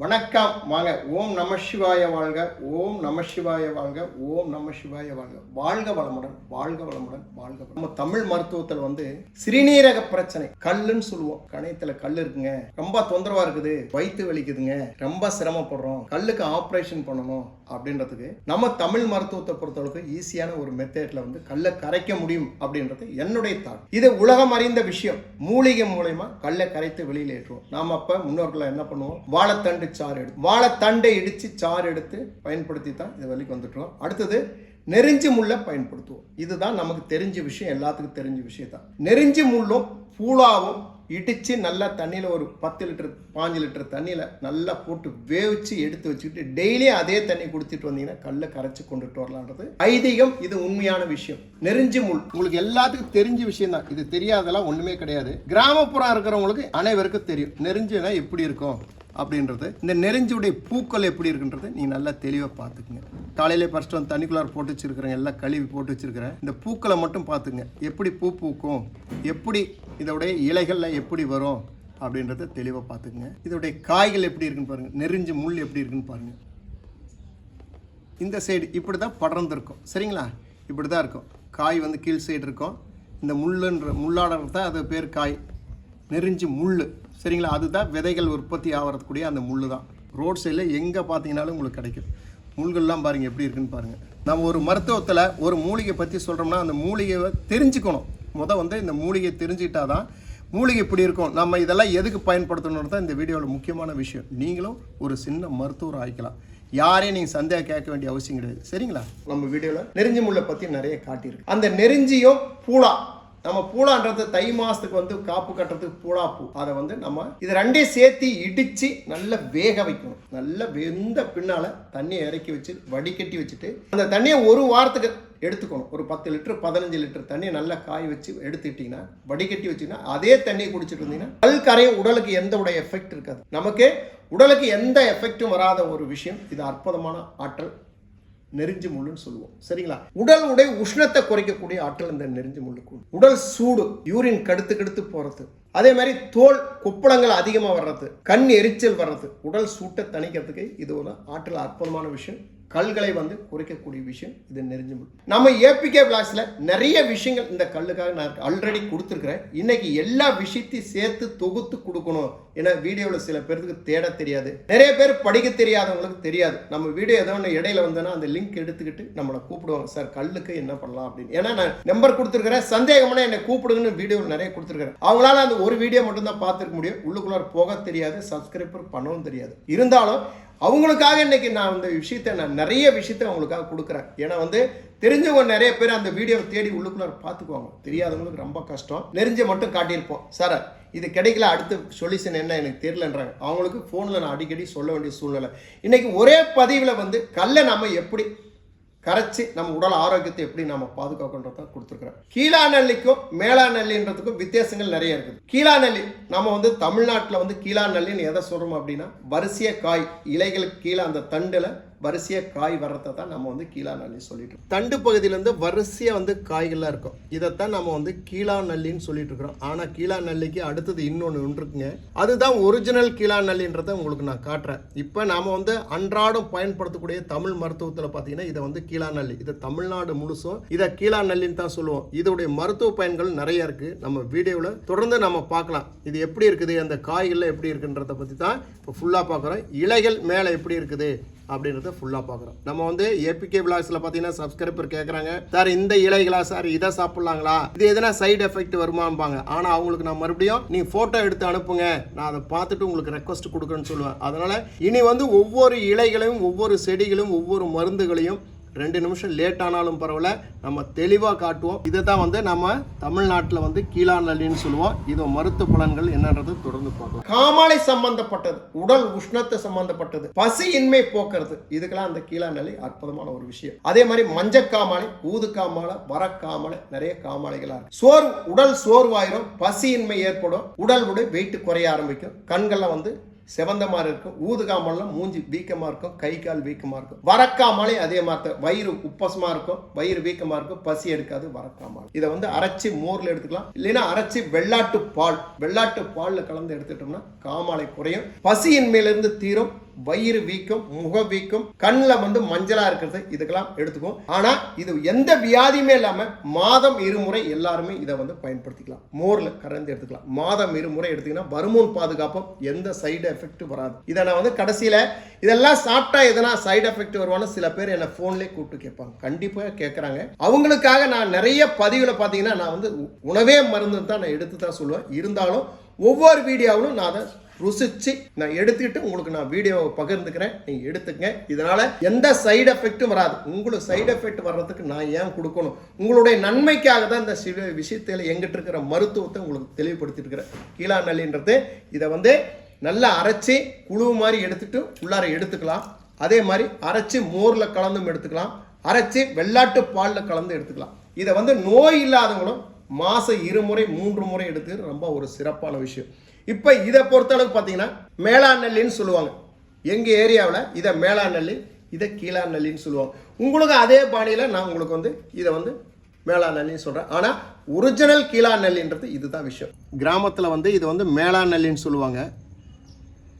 வணக்கம் வாங்க. ஓம் நம சிவாய வாழ்க ஓம் நம சிவாய வாழ்க ஓம் நம சிவாய வாழ்க. வாழ்க வளமுடன் வாழ்க வளமுடன் வாழ்க நம்ம தமிழ் மருத்துவத்தில் வந்து சிறுநீரக பிரச்சனை கல்லுன்னு சொல்லுவோம். கணையத்துல கல் இருக்குங்க. ரொம்ப தொந்தரவா இருக்குது. வயிற்று வலிக்குதுங்க. ரொம்ப சிரமப்படுறோம். கல்லுக்கு ஆப்ரேஷன் பண்ணணும் அப்படின்றதுக்கு நம்ம தமிழ் மருத்துவத்தை பொறுத்தளவுக்கு ஈஸியான ஒரு மெத்தேட்ல வந்து கல்லை கரைக்க முடியும் அப்படின்றது என்னுடைய தாட் இது உலகம் அறிந்த விஷயம். மூலிகை மூலயமா கல்லை கரைத்து வெளியில் ஏற்றுவோம். நாம அப்ப முன்னோர்கள் என்ன பண்ணுவோம்? வாழைத்தண்டு சாறு எடுத்து வாழைத்தண்டை இடிச்சு சாறு எடுத்து பயன்படுத்தி தான் இது வரைக்கும் வந்துட்டோம். அடுத்தது நெறிஞ்சி முள்ளை பயன்படுத்துவோம். இதுதான் நமக்கு தெரிஞ்ச விஷயம் எல்லாத்துக்கும் தெரிஞ்ச விஷயம் தான் நெறிஞ்சி முள்ளும் பூலாவும் இடித்து நல்லா தண்ணியில் ஒரு பத்து லிட்டர் பாஞ்சு லிட்டர் தண்ணியில் நல்லா போட்டு வேவிச்சு எடுத்து வச்சுக்கிட்டு டெய்லியும் அதே தண்ணி குடிச்சிட்டு வந்தீங்கன்னா கல்லை கரைச்சி கொண்டுட்டு வரலான்றது ஐதீகம் இது உண்மையான விஷயம். நெறிஞ்சி முள். உங்களுக்கு எல்லாத்துக்கும் தெரிஞ்ச விஷயம் தான் இது தெரியாதெல்லாம் ஒன்றுமே கிடையாது. கிராமப்புறம் இருக்கிறவங்களுக்கு அனைவருக்கும் தெரியும். நெறிஞ்சுனா எப்படி இருக்கும்? அப்படின்றது. இந்த நெறிஞ்சுடைய பூக்கள் எப்படி இருக்குன்றது நீங்கள் நல்லா தெளிவாக பார்த்துக்குங்க. காலையில் ஃபஸ்ட்டு வந்து தண்ணிக்குள்ளார் போட்டு வச்சிருக்கிறேன். எல்லாம் கழுவி போட்டு வச்சிருக்கிறேன். இந்த பூக்களை மட்டும் பார்த்துங்க எப்படி பூ பூக்கும்? எப்படி இதோடைய இலைகளில் எப்படி வரும்? அப்படின்றத தெளிவாக பார்த்துக்குங்க. இதோடைய காய்கள் எப்படி இருக்குன்னு பாருங்கள் நெறிஞ்சு முள் எப்படி இருக்குன்னு பாருங்கள் இந்த சைடு இப்படி தான் படர்ந்துருக்கும். சரிங்களா? இப்படி தான் இருக்கும். காய் வந்து கீழ் சைடு இருக்கும். இந்த முள்ளுன்ற முள்ளாடறது தான் அது பேர் காய். நெறிஞ்சு முள் சரிங்களா? அதுதான் விதைகள் உற்பத்தி ஆகிறதுக்கூடிய அந்த முள் தான் ரோட் சைடில் எங்கே பார்த்தீங்கன்னாலும் உங்களுக்கு கிடைக்கும். முள்கள்லாம் பாருங்கள் எப்படி இருக்குன்னு பாருங்கள் நம்ம ஒரு மருத்துவத்தில் ஒரு மூலிகை பற்றி சொல்கிறோம்னா அந்த மூலிகையை தெரிஞ்சுக்கணும். முத வந்து இந்த மூலிகை தெரிஞ்சுக்கிட்டா தான் மூலிகை இப்படி இருக்கும். நம்ம இதெல்லாம் எதுக்கு பயன்படுத்தணும்னு தான் இந்த வீடியோவில் முக்கியமான விஷயம். நீங்களும் ஒரு சின்ன மருத்துவர் ஆகிக்கலாம். யாரையும் நீங்கள் சந்தேகம் கேட்க வேண்டிய அவசியம் கிடையாது. சரிங்களா? நம்ம வீடியோவில் நெறிஞ்சி முள்ளை பற்றி நிறைய காட்டியிருக்கு. அந்த நெறிஞ்சியும் பூலா நம்ம பூலான்றது தை மாசத்துக்கு வந்து காப்பு கட்டுறதுக்கு பூளா பூ. அதை வந்து நம்ம இது ரெண்டையும் சேர்த்து இடிச்சு நல்லா வேக வைக்கணும். நல்லா வெந்த பின்னால தண்ணியை இறக்கி வச்சு வடிகட்டி வச்சுட்டு அந்த தண்ணியை ஒரு வாரத்துக்கு எடுத்துக்கணும். ஒரு பத்து லிட்டர் பதினஞ்சு லிட்டர் தண்ணியை நல்லா காய வச்சு எடுத்துக்கிட்டிங்கன்னா வடிகட்டி வச்சிங்கன்னா அதே தண்ணியை குடிச்சிட்டு இருந்தீங்கன்னா கல் கரையும் உடலுக்கு எந்த உடைய எஃபெக்ட் இருக்காது. நமக்கு உடலுக்கு எந்த எஃபெக்டும் வராத ஒரு விஷயம். இது அற்புதமான ஆற்றல். நெறிஞ்சு முள்ளுன்னு சொல்லுவோம். சரிங்களா? உடல் உடை உஷ்ணத்தை குறைக்கக்கூடிய ஆற்றல் இந்த நெறிஞ்சு முள்ளுக்கு உடல் சூடு யூரின் கடுத்து கடுத்து போறது. அதே மாதிரி தோல் கொப்பளங்கள் அதிகமாக வர்றது கண் எரிச்சல் வர்றது. உடல் சூட்டை தணிக்கிறதுக்கு இது ஒரு ஆற்றல் அற்புதமான விஷயம். கல்களை வந்து குறைக்கக்கூடிய விஷயம் இது நெறிஞ்சு நம்ம ஏபிகே பிளாக்ஸில் நிறைய விஷயங்கள் இந்த கல்லுக்காக நான் ஆல்ரெடி கொடுத்துருக்குறேன். இன்னைக்கு எல்லா விஷயத்தையும் சேர்த்து தொகுத்து கொடுக்கணும் ஏன்னா வீடியோவில் சில பேருக்கு தேட தெரியாது. நிறைய பேர் படிக்க தெரியாதவங்களுக்கு தெரியாது. நம்ம வீடியோ ஏதோ ஒன்று இடையில வந்தோன்னா அந்த லிங்க் எடுத்துக்கிட்டு நம்மளை கூப்பிடுவாங்க. சார் கல்லுக்கு என்ன பண்ணலாம்? அப்படின்னு. ஏன்னா நான் நம்பர் கொடுத்துருக்குறேன். சந்தேகம்னா என்னை கூப்பிடுங்கன்னு வீடியோவில் நிறைய கொடுத்துருக்குறேன். அவங்களால அந்த ஒரு வீடியோ மட்டும்தான் பார்த்துருக்க முடியும். உள்ளுக்குள்ளார போக தெரியாது. சப்ஸ்கிரைபர் பண்ணவும் தெரியாது. இருந்தாலும் அவங்களுக்காக இன்னைக்கு நான் இந்த விஷயத்தை நான் நிறைய விஷயத்தை அவங்களுக்காக கொடுக்குறேன். ஏன்னா வந்து தெரிஞ்சவங்க நிறைய பேர் அந்த வீடியோவை தேடி உள்ளுக்குள்ள பார்த்துக்குவாங்க. தெரியாதவங்களுக்கு ரொம்ப கஷ்டம். நெறிஞ்ச மட்டும் காட்டியிருப்போம். சார் இது கிடைக்கல. அடுத்த சொல்யூஷன் என்ன? எனக்கு தெரியலன்றாங்க. அவங்களுக்கு ஃபோனில் நான் அடிக்கடி சொல்ல வேண்டிய சூழ்நிலை. இன்னைக்கு ஒரே பதிவில் வந்து கல்லை நம்ம எப்படி கரைச்சி நம்ம உடல் ஆரோக்கியத்தை எப்படி நம்ம பாதுகாக்கன்றத கொடுத்துருக்குறோம் கீழா நெல்லிக்கும் மேலா நெல்லின்றதுக்கும் வித்தியாசங்கள் நிறைய இருக்குது. கீழா நெல்லி நம்ம வந்து தமிழ்நாட்டில் வந்து கீழா நெல்லின்னு எதை சொல்கிறோம் அப்படின்னா வரிசைய காய் இலைகளுக்கு கீழே அந்த தண்டில் வரிசையாக காய் வர்றதை தான் நம்ம வந்து கீழா நெல்லி சொல்லிட்டு இருக்கோம். தண்டு பகுதியிலேருந்து வரிசையாக வந்து காய்கள்லாம் இருக்கும். இதைத்தான் நம்ம வந்து கீழா நெல்லின்னு சொல்லிட்டு இருக்கிறோம். ஆனால் கீழாநல்லிக்கு அடுத்தது இன்னொன்று இருக்குங்க. அதுதான் ஒரிஜினல் கீழா நல்லின்றதை உங்களுக்கு நான் காட்டுறேன். இப்போ நாம் வந்து அன்றாடம் பயன்படுத்தக்கூடிய தமிழ் மருத்துவத்தில் பார்த்தீங்கன்னா இதை வந்து கீழாநல்லி இதை தமிழ்நாடு முழுசும் இதை கீழா நல்லின்னு தான் சொல்லுவோம். இதோடைய மருத்துவ பயன்கள் நிறைய இருக்கு. நம்ம வீடியோவில் தொடர்ந்து நம்ம பார்க்கலாம். இது எப்படி இருக்குது? அந்த காய்கள்ல எப்படி இருக்குன்றத பற்றி தான் இப்போ ஃபுல்லாக பார்க்குறோம். இலைகள் மேலே எப்படி இருக்குது? அப்படின்றத ஃபுல்லாக பார்க்குறோம் நம்ம வந்து ஏபிகே விளாக்ஸில் பார்த்தீங்கன்னா சப்ஸ்கிரைபர் கேட்குறாங்க சார் இந்த இலைகளா? சார் இதை சாப்பிட்லாங்களா? இது எதனா சைடு எஃபெக்ட் வருமாம்பாங்க. ஆனால் அவங்களுக்கு நான் மறுபடியும் நீங்கள் ஃபோட்டோ எடுத்து அனுப்புங்க. நான் அதை பார்த்துட்டு உங்களுக்கு ரெக்வஸ்ட் கொடுக்குறேன்னு சொல்லுவேன். அதனால் இனி வந்து ஒவ்வொரு இலைகளையும் ஒவ்வொரு செடிகளும் ஒவ்வொரு மருந்துகளையும் ரெண்டு நிமிஷம் லேட் ஆனாலும் பரவாயில்ல. நம்ம தெளிவாக காட்டுவோம். இதை தான் வந்து நம்ம தமிழ்நாட்டில் வந்து கீழா நல்லின்னு சொல்லுவோம். இது மருத்துவ பலன்கள் என்னன்றது தொடர்ந்து பார்க்கலாம் காமாலை சம்பந்தப்பட்டது உடல் உஷ்ணத்தை சம்பந்தப்பட்டது பசியின்மை போக்குறது இதுக்கெல்லாம் அந்த கீழாநல்லி அற்புதமான ஒரு விஷயம். அதே மாதிரி மஞ்சக்காமாலை ஊது காமாலை வரக்காமாலை நிறைய காமாலைகளாக இருக்கு. சோர்வு உடல் சோர்வாயிரும் பசியின்மை ஏற்படும் உடல் உடை வெயிட் குறைய ஆரம்பிக்கும். கண்களில் வந்து செவந்த மாதிரி இருக்கும் ஊதுகாமல்லாம் மூஞ்சி வீக்கமாக இருக்கும் கை கால் வீக்கமாக இருக்கும் வரக்காமலே அதே மாதிரி தான். வயிறு உப்பசமாக இருக்கும் வயிறு வீக்கமாக இருக்கும் பசி எடுக்காது வரக்காமல் இதை வந்து அரைச்சி மோரில் எடுத்துக்கலாம். இல்லைன்னா அரைச்சி வெள்ளாட்டு பால் வெள்ளாட்டு பாலில் கலந்து எடுத்துட்டோம்னா காமாலை குறையும். பசியின்மையிலிருந்து தீரும் வயிறு வீக்கம் முக வீக்கம் கண்ணில் வந்து மஞ்சளாக இருக்கிறது இதுக்கெல்லாம் எடுத்துக்கும் ஆனால் இது எந்த வியாதியுமே இல்லாமல் மாதம் இருமுறை எல்லாருமே இதை வந்து பயன்படுத்திக்கலாம். மோரில் கறந்து எடுத்துக்கலாம். மாதம் இருமுறை எடுத்தீங்கன்னா வருமுன் பாதுகாப்பும் எந்த சைடு எஃபெக்ட் வராது. இதை நான் வந்து கடைசியில் இதெல்லாம் சாப்பிட்டா எதனா சைடு எஃபெக்ட் வருவான்னு சில பேர் என்னை ஃபோன்லேயே கூப்பிட்டு கேட்பாங்க. கண்டிப்பாக கேட்குறாங்க. அவங்களுக்காக நான் நிறைய பதிவில் பார்த்தீங்கன்னா நான் வந்து உணவே மருந்து தான் நான் எடுத்து தான் சொல்லுவேன். இருந்தாலும் ஒவ்வொரு வீடியோவிலும் நான் அதை ருசிச்சு நான் எடுத்துக்கிட்டு உங்களுக்கு நான் வீடியோவை பகிர்ந்துக்கிறேன். நீங்கள் எடுத்துக்கங்க. இதனால் எந்த சைடு எஃபெக்ட்டும் வராது. உங்களுக்கு சைடு எஃபெக்ட் வர்றதுக்கு நான் ஏன் கொடுக்கணும்? உங்களுடைய நன்மைக்காக தான் இந்த சில விஷயத்தில் எங்கிட்ட இருக்கிற மருத்துவத்தை உங்களுக்கு தெளிவுபடுத்திட்டுருக்கிறேன் கீழா நல்லின்றது இதை வந்து நல்லா அரைச்சி குழு மாதிரி எடுத்துட்டு உள்ளார எடுத்துக்கலாம். அதே மாதிரி அரைச்சி மோரில் கலந்தும் எடுத்துக்கலாம். அரைச்சி வெள்ளாட்டு பாலில் கலந்து எடுத்துக்கலாம். இதை வந்து நோய் இல்லாதவங்களும் மாதம் இருமுறை மூன்று முறை எடுத்து ரொம்ப ஒரு சிறப்பான விஷயம். இப்போ இதை பொறுத்தளவுக்கு பார்த்தீங்கன்னா மேலாநெல்லின்னு சொல்லுவாங்க. எங்கள் ஏரியாவில் இதை மேலாநெல்லி இதை கீழாநெல்லின்னு சொல்லுவாங்க. உங்களுக்கு அதே பாணியில் நான் உங்களுக்கு வந்து இதை வந்து மேலாநெல்லின்னு சொல்கிறேன் ஆனால் ஒரிஜினல் கீழாநெல்லின்றது இதுதான் விஷயம். கிராமத்தில் வந்து இது வந்து மேலாநெல்லின்னு சொல்லுவாங்க.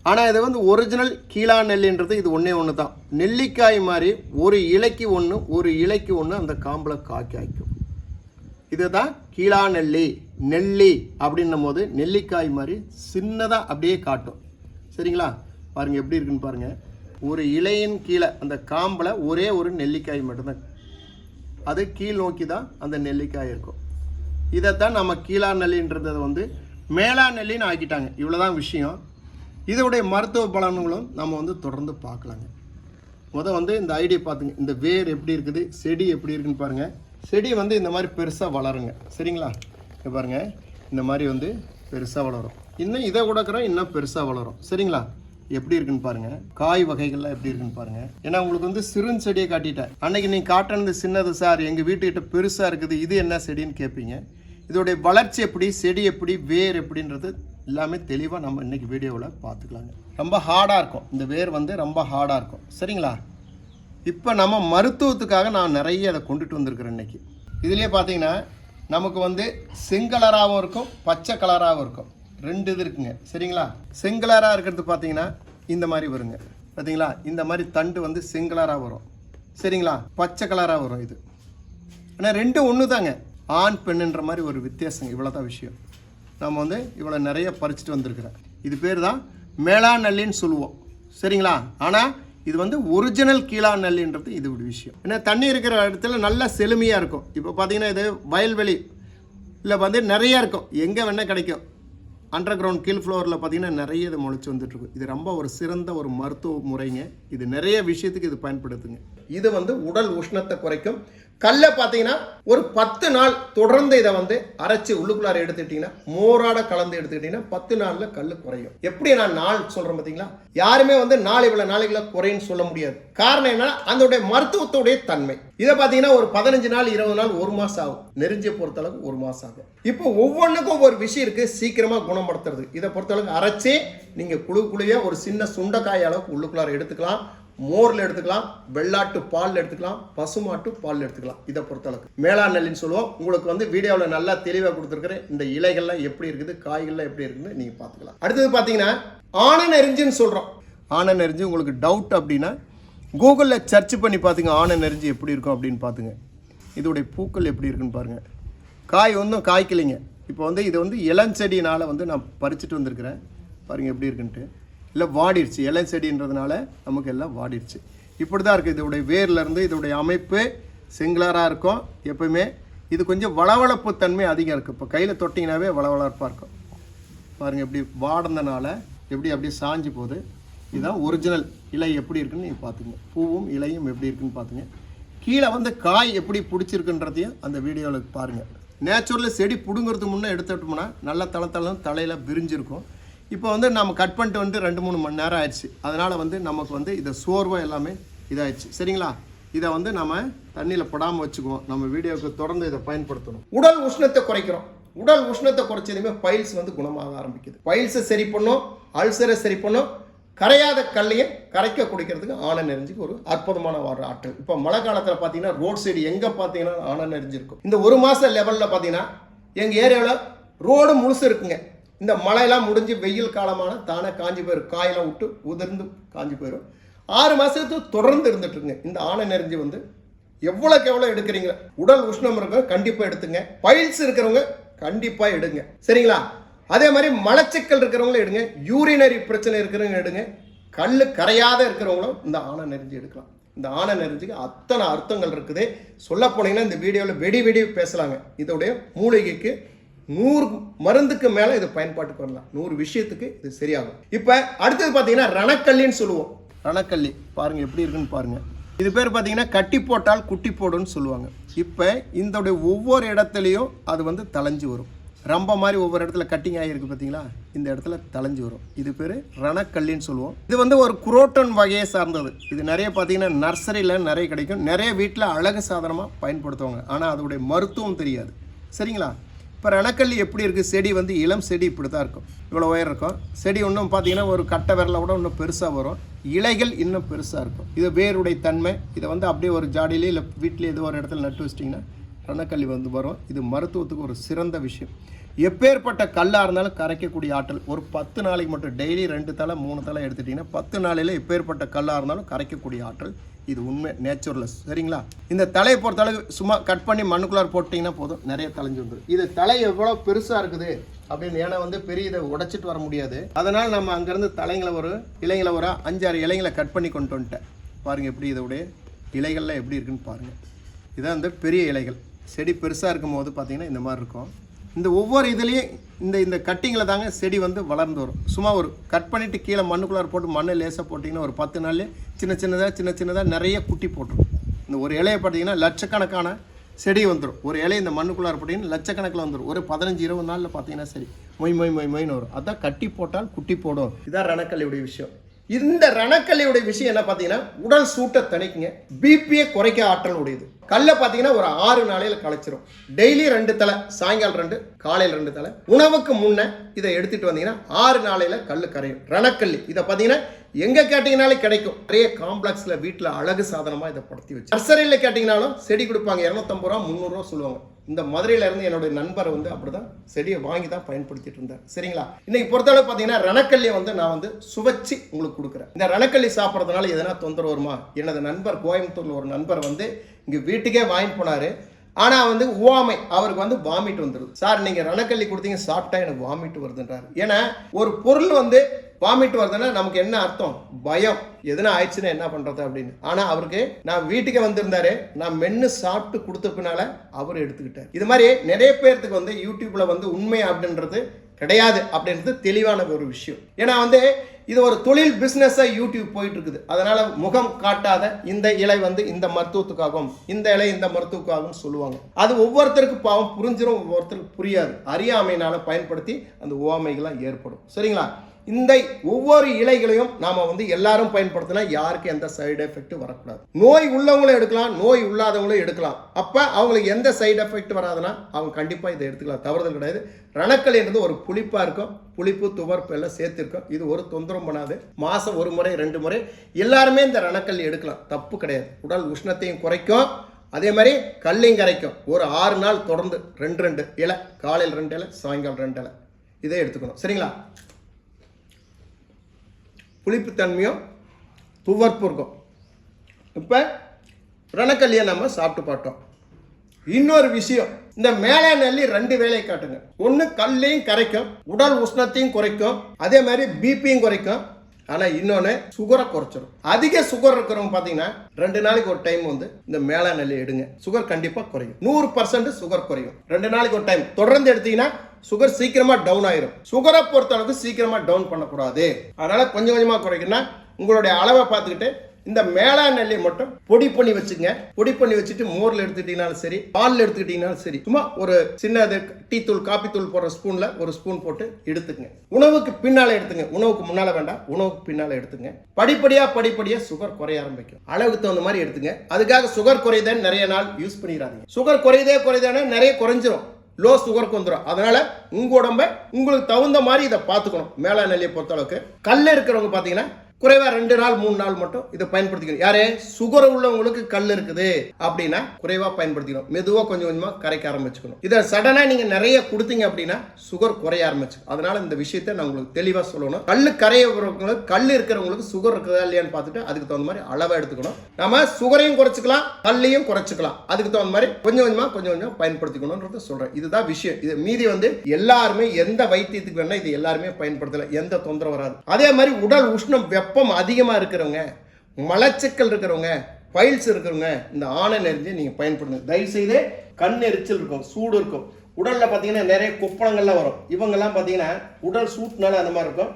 ஆனால் இது வந்து ஒரிஜினல் கீழா நெல்லின்றது இது ஒன்றே ஒன்று தான் நெல்லிக்காய் மாதிரி ஒரு இலைக்கு ஒன்று ஒரு இலைக்கு ஒன்று அந்த காம்பில் காய்க்காய்க்கும் இதுதான் கீழா நெல்லி நெல்லி அப்படின்னும் போது நெல்லிக்காய் மாதிரி சின்னதாக அப்படியே காட்டும். சரிங்களா? பாருங்கள் எப்படி இருக்குன்னு பாருங்கள் ஒரு இலையின் கீழே அந்த காம்பில் ஒரே ஒரு நெல்லிக்காய் மட்டும்தான். அது கீழ் நோக்கி தான் அந்த நெல்லிக்காய் இருக்கும். இதைத்தான் நம்ம கீழா நெல்லின்றதை வந்து மேலா நெல்லின்னு ஆக்கிட்டாங்க. இவ்வளோதான் விஷயம். இதோடைய மருத்துவ பலன்களும் நம்ம வந்து தொடர்ந்து பார்க்கலாங்க. முதல் வந்து இந்த ஐடியை பார்த்துங்க. இந்த வேர் எப்படி இருக்குது? செடி எப்படி இருக்குன்னு பாருங்கள் செடி வந்து இந்த மாதிரி பெருசாக வளருங்க. சரிங்களா? இங்கே பாருங்கள் இந்த மாதிரி வந்து பெருசாக வளரும். இன்னும் இதை கொடுக்குறோம் இன்னும் பெருசாக வளரும். சரிங்களா? எப்படி இருக்குன்னு பாருங்க. காய் வகைகள்லாம் எப்படி இருக்குன்னு பாருங்க. ஏன்னா உங்களுக்கு வந்து சிறுன் செடியை காட்டிட்டேன். அன்னைக்கு நீங்கள் காட்டினது சின்னது சார் எங்கள் வீட்டுக்கிட்ட பெருசாக இருக்குது இது என்ன செடின்னு கேட்பீங்க இதோடைய வளர்ச்சி எப்படி செடி எப்படி வேர் எப்படின்றது எல்லாமே தெளிவாக நம்ம இன்றைக்கி வீடியோவில் பார்த்துக்கலாங்க. ரொம்ப ஹார்டாக இருக்கும். இந்த வேர் வந்து ரொம்ப ஹார்டாக இருக்கும். சரிங்களா? இப்போ நம்ம மருத்துவத்துக்காக நான் நிறைய அதை கொண்டுட்டு வந்திருக்கிறேன் இன்னைக்கு. இதுலேயே பார்த்தீங்கன்னா நமக்கு வந்து செங்கலராகவும் இருக்கும் பச்சை கலராகவும் இருக்கும். ரெண்டு இது இருக்குங்க. சரிங்களா? செங்கலராக இருக்கிறது பார்த்தீங்கன்னா இந்த மாதிரி வருங்க. பார்த்தீங்களா இந்த மாதிரி தண்டு வந்து செங்கலராக வரும். சரிங்களா? பச்சை கலராக வரும் இது. ஆனால் ரெண்டும் ஒன்று தாங்க ஆண் பெண்ணுன்ற மாதிரி ஒரு வித்தியாசங்க. இவ்வளோ தான் விஷயம். நம்ம வந்து இவ்வளோ நிறைய பறிச்சுட்டு வந்திருக்கிறேன். இது பேர் தான் மேளாநல்லின்னு சொல்லுவோம். சரிங்களா? ஆனால் இது வந்து ஒரிஜினல் கீழா நெல்லுன்றது இது ஒரு விஷயம். ஏன்னா தண்ணி இருக்கிற இடத்துல நல்லா செழுமையாக இருக்கும். இப்போ பார்த்தீங்கன்னா இது வயல்வெளி இல்லை வந்து நிறைய இருக்கும். எங்கே வேணால் கிடைக்கும். அண்டர் கிரவுண்ட் கீழ் ஃப்ளோரில் பார்த்தீங்கன்னா நிறைய இது முளைச்சி வந்துட்டுருக்கும் இது ரொம்ப ஒரு சிறந்த ஒரு மருத்துவ முறைங்க. இது நிறைய விஷயத்துக்கு இது பயன்படுத்துங்க. இது வந்து உடல் உஷ்ணத்தை குறைக்கும். கல்ல பார்த்தீங்கன்னா ஒரு பத்து நாள் தொடர்ந்து இதை வந்து அரைச்சி உள்ளுக்குள்ளார எடுத்துக்கிட்டிங்கன்னா மோராட கலந்து எடுத்துக்கிட்டிங்கன்னா பத்து நாளில் கல் குறையும். எப்படி நான் நாள் சொல்கிறேன் பார்த்தீங்களா? யாருமே வந்து நாள் இவ்வளோ நாளைக்குள்ள குறைன்னு சொல்ல முடியாது. காரணம் என்ன அதோடைய மருத்துவத்துடைய தன்மை. இதை பார்த்தீங்கன்னா ஒரு பதினஞ்சு நாள் இருபது நாள் ஒரு மாதம் ஆகும். நெருஞ்சியை பொறுத்தளவுக்கு ஒரு மாதம் ஆகும். இப்போ ஒவ்வொன்றுக்கும் ஒரு விஷயம் இருக்குது சீக்கிரமாக குணப்படுத்துறது. இதை பொறுத்தளவுக்கு அரைச்சி நீங்கள் குழு குழுவே ஒரு சின்ன சுண்டைக்காய் அளவுக்கு உள்ளுக்குள்ளார எடுத்துக்கலாம். மோரில் எடுத்துக்கலாம் வெள்ளாட்டு பால் எடுத்துக்கலாம் பசுமாட்டு பால் எடுத்துக்கலாம். இதை பொறுத்தளவுக்கு. மேலாண் நெல்லின்னு சொல்லுவோம். உங்களுக்கு வந்து வீடியோவில் நல்லா தெளிவாக கொடுத்துருக்குறேன். இந்த இலைகள்லாம் எப்படி இருக்குது காய்கள்லாம் எப்படி இருக்குன்னு நீங்கள் பார்த்துக்கலாம். அடுத்தது பார்த்தீங்கன்னா ஆணன் நெறிஞ்சுன்னு சொல்கிறோம் ஆன நெறிஞ்சு உங்களுக்கு டவுட் அப்படின்னா கூகுளில் சர்ச் பண்ணி பார்த்துங்க ஆணன் நெறிஞ்சு எப்படி இருக்கும் அப்படின்னு பார்த்துங்க. இதோடைய பூக்கள் எப்படி இருக்குன்னு பாருங்கள் காய் ஒன்றும் காய்க்கலைங்க. இப்போ வந்து இது வந்து இளஞ்செடினால் வந்து நான் பறிச்சுட்டு வந்திருக்கிறேன். பாருங்கள் எப்படி இருக்குன்ட்டு. இல்லை வாடிடுச்சு. இளஞ்செடின்றதுனால நமக்கு எல்லாம் வாடிடுச்சு. இப்படி தான் இருக்குது இதோடைய வேர்லேருந்து இதோடைய அமைப்பு சிங்குலராக இருக்கும் எப்பவுமே இது கொஞ்சம் வளவளப்பு தன்மை அதிகம் இருக்குது இப்போ கையில் தொட்டிங்கனாவே வளவளப்பாக இருக்கும். பாருங்கள் எப்படி வாடினதுனால எப்படி அப்படியே சாஞ்சு போகுது. இதுதான் ஒரிஜினல் இலை எப்படி இருக்குன்னு நீங்கள் பார்த்துங்க பூவும் இலையும் எப்படி இருக்குன்னு பார்த்துங்க கீழே வந்து காய் எப்படி பிடிச்சிருக்குன்றதையும் அந்த வீடியோவில் பாருங்கள் நேச்சுரலில் செடி பிடுங்கிறதுக்கு முன்னே எடுத்துட்டோம்னா நல்லா தளத்தளம் தலையில் விரிஞ்சிருக்கும். இப்போ வந்து நம்ம கட் பண்ணிட்டு வந்து ரெண்டு மூணு மணி நேரம் ஆயிடுச்சு. அதனால் வந்து நமக்கு வந்து இதை சோர்வாக எல்லாமே இதாகிடுச்சு சரிங்களா? இதை வந்து நம்ம தண்ணியில் படாமல் வச்சுக்குவோம். நம்ம வீடியோவுக்கு தொடர்ந்து இதை பயன்படுத்தணும். உடல் உஷ்ணத்தை குறைக்கிறோம். உடல் உஷ்ணத்தை குறைச்சதுமே பைல்ஸ் வந்து குணமாக ஆரம்பிக்குது. பைல்ஸை சரி பண்ணும் அல்சரை சரி பண்ணும் கரையாத கல்லையும் கரைக்க குடிக்கிறதுக்கு ஆணை நெறிஞ்சுக்கு ஒரு அற்புதமான ஒரு ஆற்றல். இப்போ மழை காலத்தில் பார்த்தீங்கன்னா ரோட் சைடு எங்கே பார்த்தீங்கன்னா ஆணை நெறிஞ்சிருக்கும். இந்த ஒரு மாதம் லெவலில் பார்த்தீங்கன்னா எங்கள் ஏரியாவில் ரோடு முழுசு இருக்குங்க. இந்த மழையெல்லாம் முடிஞ்சு வெயில் காலமான தானே காஞ்சி போயிடும் காயெல்லாம் விட்டு உதிர்ந்து காஞ்சி போயிடும் ஆறு மாதத்துக்கு தொடர்ந்து இருந்துட்டுருங்க இந்த ஆணை நெறிஞ்சு வந்து எவ்வளோக்கு எவ்வளோ எடுக்கிறீங்க? உடல் உஷ்ணம் இருக்க கண்டிப்பாக எடுத்துங்க. பைல்ஸ் இருக்கிறவங்க கண்டிப்பாக எடுங்க. சரிங்களா? அதே மாதிரி மலச்சிக்கல் இருக்கிறவங்களும் எடுங்க. யூரினரி பிரச்சனை இருக்கிறவங்க எடுங்க. கல் கரையாத இருக்கிறவங்களும் இந்த ஆணை நெறிஞ்சு எடுக்கலாம். இந்த ஆணை நெறிஞ்சுக்கு அத்தனை அர்த்தங்கள் இருக்குது. சொல்ல போனீங்கன்னா இந்த வீடியோவில் வெடி வெடி பேசலாங்க. இதோடைய மூலிகைக்கு நூறு மருந்துக்கு மேலே இது பயன்பாட்டுக்கு வரலாம். நூறு விஷயத்துக்கு இது சரியாகும். இப்போ அடுத்தது பார்த்தீங்கன்னா ரணக்கல்லின்னு சொல்லுவோம். ரணக்கல்லி. பாருங்க எப்படி இருக்குன்னு பாருங்க. இது பேர் பார்த்தீங்கன்னா கட்டி போட்டால் குட்டி போடும்னு சொல்லுவாங்க. இப்போ இதோடைய ஒவ்வொரு இடத்துலையும் அது வந்து தலைஞ்சு வரும். ரம்ப மாதிரி ஒவ்வொரு இடத்துல கட்டிங் ஆகிருக்கு பார்த்தீங்களா இந்த இடத்துல தலைஞ்சு வரும். இது பேர் ரணக்கல்லின்னு சொல்லுவோம். இது வந்து ஒரு குரோட்டன் வகையை சார்ந்தது. இது நிறைய பார்த்தீங்கன்னா நர்சரியில் நிறைய கிடைக்கும். நிறைய வீட்டில் அழகு சாதனமாக பயன்படுத்துவாங்க. ஆனால் அதோடைய மருத்துவம் தெரியாது. சரிங்களா? இப்போ ரணக்கல்லி எப்படி இருக்குது செடி வந்து இளம் செடி இப்படி தான் இருக்கும். இவ்வளோ உயரம் இருக்கும். செடி இன்னும் பார்த்தீங்கன்னா ஒரு கட்டை விரலை விட இன்னும் பெருசாக வரும். இலைகள் இன்னும் பெருசாக இருக்கும். இது வேருடைய தன்மை. இதை வந்து அப்படியே ஒரு ஜாடியிலே இல்லை வீட்டிலே ஏதோ ஒரு இடத்துல நட்டு வச்சிட்டிங்கன்னா ரணக்கல்லி வந்து வரும். இது மருத்துவத்துக்கு ஒரு சிறந்த விஷயம். எப்பேற்பட்ட கல்லாக இருந்தாலும் கரைக்கக்கூடிய ஆற்றல். ஒரு பத்து நாளைக்கு மட்டும் டெய்லி ரெண்டு தலை மூணு தலை எடுத்துட்டிங்கன்னா பத்து நாளையில் எப்பேற்பட்ட கல்லாக இருந்தாலும் கரைக்கக்கூடிய ஆற்றல். இது உண்மை நேச்சுரலஸ் சரிங்களா? இந்த தலையை பொறுத்த அளவுக்கு சும்மா கட் பண்ணி மண்ணுக்குள்ளார் போட்டிங்கன்னா போதும். நிறைய தலைஞ்சு வந்துடும் இது தலை எவ்வளோ பெருசாக இருக்குது அப்படின்னு ஏன்னா வந்து பெரிய இதை உடைச்சிட்டு வர முடியாது. அதனால் நம்ம அங்கேருந்து தலைங்களை ஒரு இலைங்களை ஒரு அஞ்சாறு இலைங்களை கட் பண்ணி கொண்டு வந்துட்டேன். பாருங்கள் எப்படி இதோடைய இலைகள்லாம் எப்படி இருக்குன்னு பாருங்கள் இதான் வந்து பெரிய இலைகள். செடி பெருசாக இருக்கும் போது பார்த்திங்கன்னா இந்த மாதிரி இருக்கும். இந்த ஒவ்வொரு இதுலேயும் இந்த இந்த கட்டிங்கில் தாங்க செடி வந்து வளர்ந்து வரும். சும்மா ஒரு கட் பண்ணிவிட்டு கீழே மண்ணுக்குள்ளார போட்டு மண்ணை லேசாக போட்டிங்கன்னா ஒரு பத்து நாள்லேயே சின்ன சின்னதாக சின்ன சின்னதாக நிறைய குட்டி போட்டுரும். இந்த ஒரு இலையை பார்த்தீங்கன்னா லட்சக்கணக்கான செடி வந்துடும் ஒரு இலை இந்த மண்ணுக்குள்ளார போட்டிங்கன்னா லட்சக்கணக்கில் வந்துடும் ஒரு பதினஞ்சு இருபது நாளில் பார்த்தீங்கன்னா சரி மொய் மொய் மொய் மொய்னு வரும். அதான் கட்டி போட்டால் குட்டி போடும். இதான் ரணக்கல்லியுடைய விஷயம். இந்த ரணக்கல்லையுடைய விஷயம் என்ன பார்த்தீங்கன்னா உடல் சூட்டை தணிக்குங்க. பிபியை குறைக்க ஆற்றல் உடையது கல்லை பார்த்தீங்கன்னா ஒரு ஆறு நாளையில் களைச்சிரும். டெய்லி ரெண்டு தலை சாயங்காலம் ரெண்டு காலையில் ரெண்டு தலை. உணவுக்கு முன்னே இதை எடுத்துட்டு வந்தீங்கன்னா ஆறு நாளையில் கல் கரையும். ரணக்கல்லி. இதை பார்த்தீங்கன்னா எங்கே கேட்டிங்கனாலே கிடைக்கும். நிறைய காம்ப்ளெக்ஸில் வீட்டில் அழகு சாதனமாக இதை படுத்தி வச்சு. நர்சரியில் கேட்டிங்கனாலும் செடி கொடுப்பாங்க. இரநூத்தம்பது ரூபா முந்நூறுரூவா சொல்லுவாங்க. இந்த மதுரையில இருந்து என்னுடைய நண்பரை வந்து அப்படிதான் செடியை வாங்கி தான் பயன்படுத்திட்டு இருந்தார். சரிங்களா? இன்னைக்கு பொறுத்தளவு பார்த்தீங்கன்னா ரணக்கல்லியை வந்து நான் வந்து சுவைச்சு உங்களுக்கு கொடுக்குறேன். இந்த ரணக்கல்லி சாப்பிட்றதுனால எதனா தொந்தரவு வருமா? எனது நண்பர் கோயம்புத்தூர்ல ஒரு நண்பர் வந்து இங்க வீட்டுக்கே வாங்கிட்டு போனாரு. ஆனால் வந்து உவாமை அவருக்கு வந்து வாமிட் வந்துடுது சார் நீங்கள் ரணக்கல்லி கொடுத்தீங்க சாப்பிட்டா எனக்கு வாமிட் வருதுன்றார். ஏன்னா ஒரு பொருள் வந்து வாமிட் வருதுன்னா நமக்கு என்ன அர்த்தம்? பயம். எதுனா ஆயிடுச்சுன்னா என்ன பண்றது அப்படின்னு. ஆனா அவருக்கு நான் வீட்டுக்கு வந்திருந்தாரு. நான் மென்னு சாப்பிட்டு கொடுத்ததுனால அவர் எடுத்துக்கிட்டார். இது மாதிரி நிறைய பேர்த்துக்கு வந்து யூடியூப்ல வந்து உண்மை அப்படின்றது கிடையாது அப்படின்றது தெளிவான ஒரு விஷயம். ஏன்னா வந்து இது ஒரு தொழில் பிஸ்னஸாக யூடியூப் போயிட்டு இருக்குது அதனால் முகம் காட்டாத இந்த இலை வந்து இந்த மருத்துவத்துக்காகவும் இந்த இலை இந்த மருத்துவக்காகவும் சொல்லுவாங்க. அது ஒவ்வொருத்தருக்கு பாவம் புரிஞ்சிடும் ஒவ்வொருத்தருக்கு புரியாது. அறியாமையினால் பயன்படுத்தி அந்த ஓமைகள்லாம் ஏற்படும். சரிங்களா? இந்த ஒவ்வொரு இலைகளையும் நாம வந்து எல்லாரும் பயன்படுத்தினா யாருக்கு எந்த சைடு எஃபெக்ட் வரக்கூடாது. நோய் உள்ளவங்களும் எடுக்கலாம் நோய் இல்லாதவங்களும் எடுக்கலாம். அப்ப அவங்களுக்கு எந்த சைடு எஃபெக்ட் வராதுன்னா அவங்க கண்டிப்பா இதை எடுத்துக்கலாம். தவறுதல் கிடையாது. ரணக்கலைன்றது ஒரு புளிப்பா இருக்கும். புளிப்பு துவர்ப்பு எல்லாம் சேர்த்துருக்கோம் இது ஒரு தொந்தரம் பண்ணாது. மாசம் ஒரு முறை ரெண்டு முறை எல்லாருமே இந்த ரணக்கல் எடுக்கலாம். தப்பு கிடையாது. உடல் உஷ்ணத்தையும் குறைக்கும். அதே மாதிரி கல்லையும் கரைக்கும். ஒரு ஆறு நாள் தொடர்ந்து ரெண்டு ரெண்டு இலை காலையில் ரெண்டு இலை சாயங்காலம் ரெண்டு இலை. இதை எடுத்துக்கணும். சரிங்களா? புளிப்புத்தன்மையும் துவர்ப்பு இருக்கும் இப்போ ரணக்கல்லியை நம்ம சாப்பிட்டு பார்த்தோம். இன்னொரு விஷயம் இந்த மேலே நெல்லி ரெண்டு வேலையை காட்டுங்க. ஒன்று கல்லையும் கரைக்கும் உடல் உஷ்ணத்தையும் குறைக்கும் அதே மாதிரி பிபியும் குறைக்கும். ஆனால் இன்னொன்று சுகரை குறைச்சிடும் அதிக சுகர் இருக்கிறவங்க பார்த்தீங்கன்னா ரெண்டு நாளைக்கு ஒரு டைம் வந்து இந்த மேலே நெல்லி எடுங்க. சுகர் கண்டிப்பாக குறையும். நூறு பர்சன்ட் சுகர் குறையும். ரெண்டு நாளைக்கு ஒரு டைம் தொடர்ந்து எடுத்தீங்கன்னா சுகர் சீக்கிரமா டவுன் ஆயிரும். சுகரை பொறுத்த அளவுக்கு சீக்கிரமா டவுன் பண்ணக்கூடாது. அதனால கொஞ்சம் கொஞ்சமாக குறைக்கணும்னா உங்களுடைய அளவை பார்த்துக்கிட்டு இந்த மேலா நெல்லை மட்டும் பொடி பண்ணி வச்சுங்க. பொடி பண்ணி வச்சுட்டு மோர்ல எடுத்துக்கிட்டீங்கனாலும் சரி பால்ல எடுத்துக்கிட்டீங்கனாலும் சரி சும்மா ஒரு சின்ன டீ தூள் காப்பி தூள் போடுற ஸ்பூன்ல ஒரு ஸ்பூன் போட்டு எடுத்துங்க. உணவுக்கு பின்னால எடுத்துங்க. உணவுக்கு முன்னால வேண்டாம் உணவுக்கு பின்னால எடுத்துங்க. படிப்படியா படிப்படியா சுகர் குறைய ஆரம்பிக்கும். அளவுக்கு தகுந்த மாதிரி எடுத்துங்க. அதுக்காக சுகர் குறையுதுன்னு நிறைய நாள் யூஸ் பண்ணிடாதீங்க. சுகர் குறையுதே குறையுதானே நிறைய குறைஞ்சிரும். லோ சுகருக்கு வந்துடும் அதனால உங்க உடம்ப உங்களுக்கு தகுந்த மாதிரி இதை பார்த்துக்கணும். மேலா நெல்லையை பொறுத்த அளவுக்கு கல்ல இருக்கிறவங்க பார்த்தீங்கன்னா குறைவாக ரெண்டு நாள் மூணு நாள் மட்டும் இதை பயன்படுத்திக்கணும். யாரு? சுகர் உள்ளவங்களுக்கு கல் இருக்குது. அப்படின்னா குறைவாக பயன்படுத்திக்கணும். மெதுவாக கொஞ்சம் கொஞ்சமாக கரைக்க ஆரம்பிச்சுக்கணும். இதை சடனாக நீங்கள் நிறைய கொடுத்தீங்க அப்படின்னா சுகர் குறைய ஆரம்பிச்சு அதனால இந்த விஷயத்தை நான் உங்களுக்கு தெளிவாக சொல்லணும். கல் கரையவங்களுக்கு கல் இருக்கிறவங்களுக்கு சுகர் இருக்குதா இல்லையான்னு பார்த்துட்டு அதுக்கு தகுந்த மாதிரி அளவை எடுத்துக்கணும். நம்ம சுகரையும் குறைச்சிக்கலாம் கல்லையும் குறைச்சிக்கலாம். அதுக்கு தகுந்த மாதிரி கொஞ்சம் கொஞ்சமாக கொஞ்சம் கொஞ்சம் பயன்படுத்திக்கணும்ன்றத சொல்கிறேன் இதுதான் விஷயம். இது மீதி வந்து எல்லாருமே எந்த வைத்தியத்துக்கு வேணால் இது எல்லாருமே பயன்படுத்தலை. எந்த தொந்தரவு வராது. அதே மாதிரி உடல் உஷ்ணம் வெப்பம் அதிகமாக இருக்கிறவங்க மலச்சிக்கல் இருக்கிறவங்க பைல்ஸ் இருக்கிறவங்க இந்த ஆணை நெறிஞ்சு நீங்கள் பயன்படுங்க தயவு செய்து கண் எரிச்சல் இருக்கும் சூடு இருக்கும். உடலில் பார்த்தீங்கன்னா நிறைய குப்பளங்கள்லாம் வரும். இவங்கெல்லாம் பார்த்தீங்கன்னா உடல் சூட்னால அந்த மாதிரி இருக்கும்.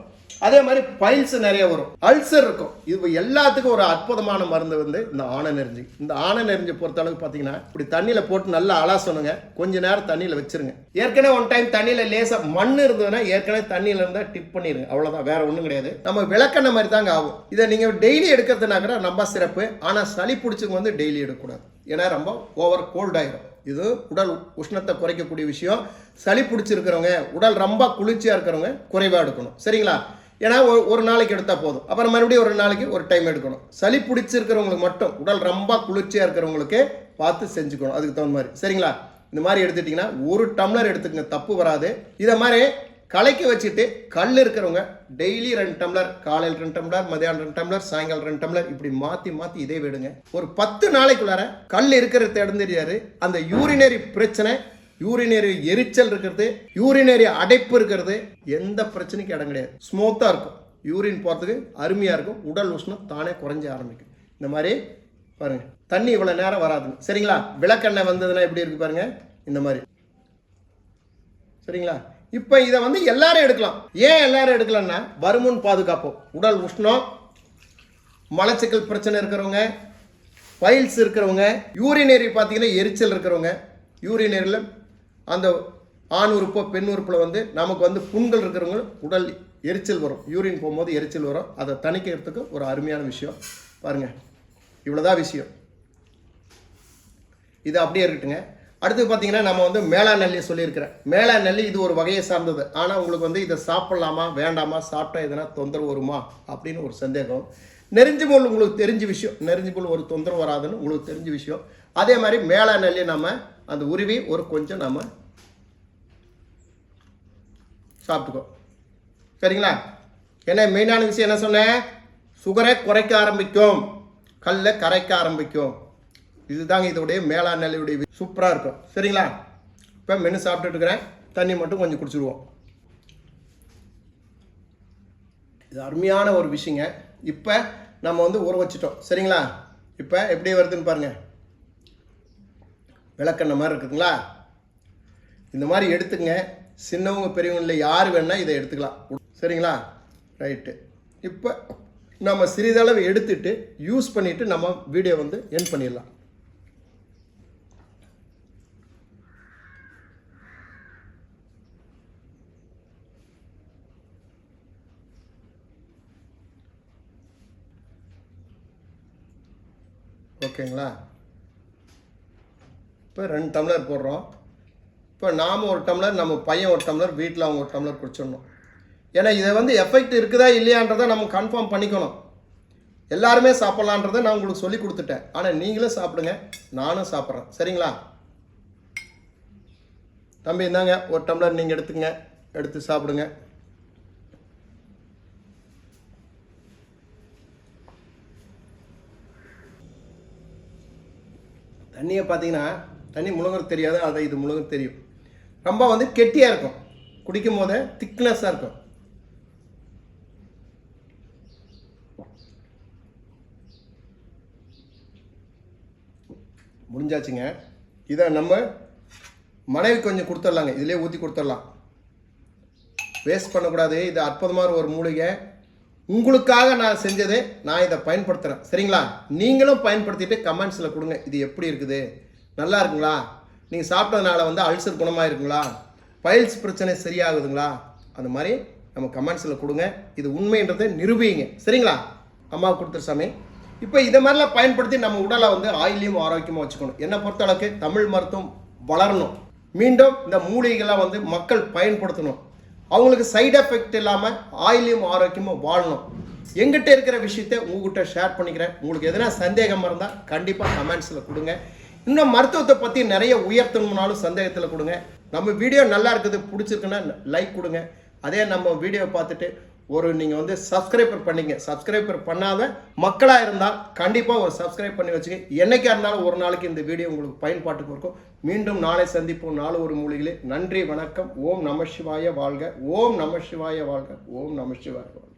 அதே மாதிரி பைல்ஸ் நிறைய வரும். அல்சர் இருக்கும். இது எல்லாத்துக்கும் ஒரு அற்புதமான மருந்து வந்து இந்த ஆணை நெறிஞ்சி. இந்த ஆணை நெறிஞ்சு பொறுத்த அளவுக்கு பார்த்தீங்கன்னா இப்படி தண்ணியில் போட்டு நல்லா அலாசணுங்க கொஞ்ச நேரம் தண்ணியில் வச்சிருங்க. ஏற்கனவே ஒன் டைம் தண்ணியில் லேசாக மண் இருந்ததுன்னா ஏற்கனவே தண்ணியில் இருந்தால் டிப் பண்ணிடுங்க அவ்வளோதான் வேற ஒன்றும் கிடையாது. நம்ம விளக்கண்ண மாதிரி தாங்க ஆகும். இதை நீங்கள் டெய்லி எடுக்கிறதுனா கூட ரொம்ப சிறப்பு. ஆனால் சளி பிடிச்சவங்க வந்து டெய்லி எடுக்கக்கூடாது. ஏன்னா ரொம்ப ஓவர் கோல்ட் ஆயிரும். இது உடல் உஷ்ணத்தை குறைக்கக்கூடிய விஷயம். சளி பிடிச்சிருக்கிறவங்க உடல் ரொம்ப குளிர்ச்சியாக இருக்கிறவங்க குறைவாக எடுக்கணும். சரிங்களா? ஏன்னா ஒரு- நாளைக்கு எடுத்தால் போதும். அப்புறம் மறுபடியும் ஒரு நாளைக்கு ஒரு டைம் எடுக்கணும். சளி பிடிச்சிருக்கிறவங்களுக்கு மட்டும் உடல் ரொம்ப குளிர்ச்சியாக இருக்கிறவங்களுக்கு பார்த்து செஞ்சுக்கணும். அதுக்கு தகுந்த மாதிரி. சரிங்களா? இந்த மாதிரி எடுத்துட்டிங்கன்னா ஒரு டம்ளர் எடுத்துக்கங்க. தப்பு வராது. இதை மாதிரி கலைக்கு வச்சுட்டு கல் இருக்கிறவங்க டெய்லி ரெண்டு டம்ளர் காலையில் ரெண்டு டம்ளர் மதியானம் ரெண்டு டம்ளர் சாயங்காலம் ரெண்டு டம்ளர் இப்படி மாற்றி மாற்றி இதே விடுங்க. ஒரு பத்து நாளைக்குள்ளார கல் இருக்கிற தெரிஞ்சிருக்காரு அந்த யூரினரி பிரச்சனை யூரினரி எரிச்சல் இருக்கிறது யூரினரி அடைப்பு இருக்கிறது எந்த பிரச்சனைக்கும் இடம் கிடையாது. ஸ்மூத்தாக இருக்கும். யூரின் போகிறதுக்கு அருமையாக இருக்கும். உடல் உஷ்ணம் தானே குறைஞ்ச ஆரம்பிக்கும். இந்த மாதிரி பாருங்கள் தண்ணி இவ்வளோ நேரம் வராதுங்க சரிங்களா? விளக்கெண்ணெய் வந்ததுன்னா எப்படி இருக்கு பாருங்கள் இந்த மாதிரி. சரிங்களா? இப்போ இதை வந்து எல்லாரும் எடுக்கலாம். ஏன் எல்லாரும் எடுக்கலாம்னா வருமுன் பாதுகாப்போம். உடல் உஷ்ணம் மலச்சிக்கல் பிரச்சனை இருக்கிறவங்க பைல்ஸ் இருக்கிறவங்க யூரினரி பார்த்தீங்கன்னா எரிச்சல் இருக்கிறவங்க யூரினரியில் அந்த ஆண் உறுப்போ பெண் உறுப்பில் வந்து நமக்கு வந்து புண்கள் இருக்கிறவங்க உடல் எரிச்சல் வரும். யூரின் போகும்போது எரிச்சல் வரும். அதை தணிக்கிறதுக்கு ஒரு அருமையான விஷயம். பாருங்க. இவ்வளோதான் விஷயம். இது அப்படியே இருக்கட்டுங்க. அடுத்து பார்த்தீங்கன்னா நம்ம வந்து மேளா நல்லி சொல்லியிருக்கிறேன். மேளா நல்லி இது ஒரு வகையை சார்ந்தது. ஆனால் உங்களுக்கு வந்து இதை சாப்பிட்லாமா வேண்டாமா சாப்பிட்டா எதனா தொந்தரவு வருமா அப்படின்னு ஒரு சந்தேகம். நெறிஞ்சு முள் உங்களுக்கு தெரிஞ்ச விஷயம். நெறிஞ்சு முள் ஒரு தொந்தரவு வராதுன்னு உங்களுக்கு தெரிஞ்ச விஷயம். அதே மாதிரி மேளா நல்லி நம்ம அந்த உருவி ஒரு கொஞ்சம் நம்ம சாப்பிட்டுக்கோ. சரிங்களா? என்ன மெயினான விஷயம் என்ன சொன்னேன் சுகரை குறைக்க ஆரம்பிக்கும். கல்லை கரைக்க ஆரம்பிக்கும். இதுதாங்க இதோடைய மேலாண் நிலையுடைய சூப்பராக இருக்கும். சரிங்களா? இப்போ மெனு சாப்பிட்டுட்டு இருக்கிறேன். தண்ணி மட்டும் கொஞ்சம் குடிச்சிடுவோம் இது அருமையான ஒரு விஷயங்க. இப்போ நம்ம வந்து ஊற வச்சிட்டோம். சரிங்களா? இப்போ எப்படி வருதுன்னு பாருங்கள் விளக்கெண்ணெய் மாதிரி இருக்குதுங்களா? இந்த மாதிரி எடுத்துங்க சின்னவங்க பெரியவங்களில் யார் வேணால் இதை எடுத்துக்கலாம். சரிங்களா? ரைட்டு இப்போ நம்ம சிறிதளவு எடுத்துட்டு யூஸ் பண்ணிவிட்டு நம்ம வீடியோ வந்து என் பண்ணிடலாம். ஓகேங்களா இப்போ ரெண்டு டம்ளர் போடுறோம். இப்போ நாம் ஒரு டம்ளர் நம்ம பையன் ஒரு டம்ளர் வீட்டில் அவங்க ஒரு டம்ளர் குடிச்சிடணும். ஏன்னா இதை வந்து எஃபெக்ட் இருக்குதா இல்லையான்றதை நம்ம கன்ஃபார்ம் பண்ணிக்கணும். எல்லாருமே சாப்பிட்லான்றதை நான் உங்களுக்கு சொல்லி கொடுத்துட்டேன். ஆனால் நீங்களும் சாப்பிடுங்க நானும் சாப்பிட்றேன். சரிங்களா? தம்பி இந்தாங்க ஒரு டம்ளர் நீங்கள் எடுத்துங்க எடுத்து சாப்பிடுங்க. தண்ணியை பார்த்தீங்கன்னா தண்ணி முழுங்குறது தெரியாது அதை இது முழுங்குறது தெரியும். ரொம்ப வந்து கெட்டியாக இருக்கும். குடிக்கும் போதே திக்னஸாக இருக்கும். முடிஞ்சாச்சுங்க. இதை நம்ம மனைவி கொஞ்சம் கொடுத்துடலாங்க. இதிலே ஊற்றி கொடுத்துடலாம். வேஸ்ட் பண்ணக்கூடாது. இது அற்புதமான ஒரு மூலிகை. உங்களுக்காக நான் செஞ்சது நான் இதை பயன்படுத்துகிறேன் சரிங்களா? நீங்களும் பயன்படுத்திட்டு கமெண்ட்ஸில் கொடுங்க. இது எப்படி இருக்குது? நல்லா இருக்குங்களா? நீங்கள் சாப்பிட்டதுனால வந்து அல்சர் குணமாக இருக்குங்களா? பைல்ஸ் பிரச்சனை சரியாகுதுங்களா? அந்த மாதிரி நம்ம கமெண்ட்ஸில் கொடுங்க. இது உண்மைன்றதை நிரூபிங்க. சரிங்களா? அம்மா கொடுத்துரு சாமி. இப்போ இதை மாதிரிலாம் பயன்படுத்தி நம்ம உடலை வந்து ஆயிலையும் ஆரோக்கியமாக வச்சுக்கணும். என்னை பொறுத்தளவுக்கு தமிழ் மருத்துவம் வளரணும். மீண்டும் இந்த மூலிகைகளை வந்து மக்கள் பயன்படுத்தணும். அவங்களுக்கு சைடு எஃபெக்ட் இல்லாமல் ஆயிலையும் ஆரோக்கியமாக வாழணும். எங்கிட்ட இருக்கிற விஷயத்த உங்ககிட்ட ஷேர் பண்ணிக்கிறேன். உங்களுக்கு எதனா சந்தேகமாக இருந்தால் கண்டிப்பாக கமெண்ட்ஸில் கொடுங்க. இன்னும் மருத்துவத்தை பற்றி நிறைய உயர்த்தணும்னாலும் சந்தேகத்தில் கொடுங்க. நம்ம வீடியோ நல்லா இருக்குது பிடிச்சிருக்குன்னா லைக் கொடுங்க. அதே நம்ம வீடியோ பார்த்துட்டு ஒரு நீங்கள் வந்து சப்ஸ்கிரைபர் பண்ணிங்க. சப்ஸ்கிரைபர் பண்ணாத மக்களாக இருந்தால் கண்டிப்பாக ஒரு சப்ஸ்கிரைப் பண்ணி வச்சுங்க. என்றைக்காக இருந்தாலும் ஒரு நாளைக்கு இந்த வீடியோ உங்களுக்கு பயன்பாட்டுக்கு இருக்கும். மீண்டும் நாளை சந்திப்போம். நாலு ஒரு மூலிகளே நன்றி வணக்கம். ஓம் நம சிவாய வாழ்க. ஓம் நம சிவாய வாழ்க. ஓம் நம சிவாய வாழ்க.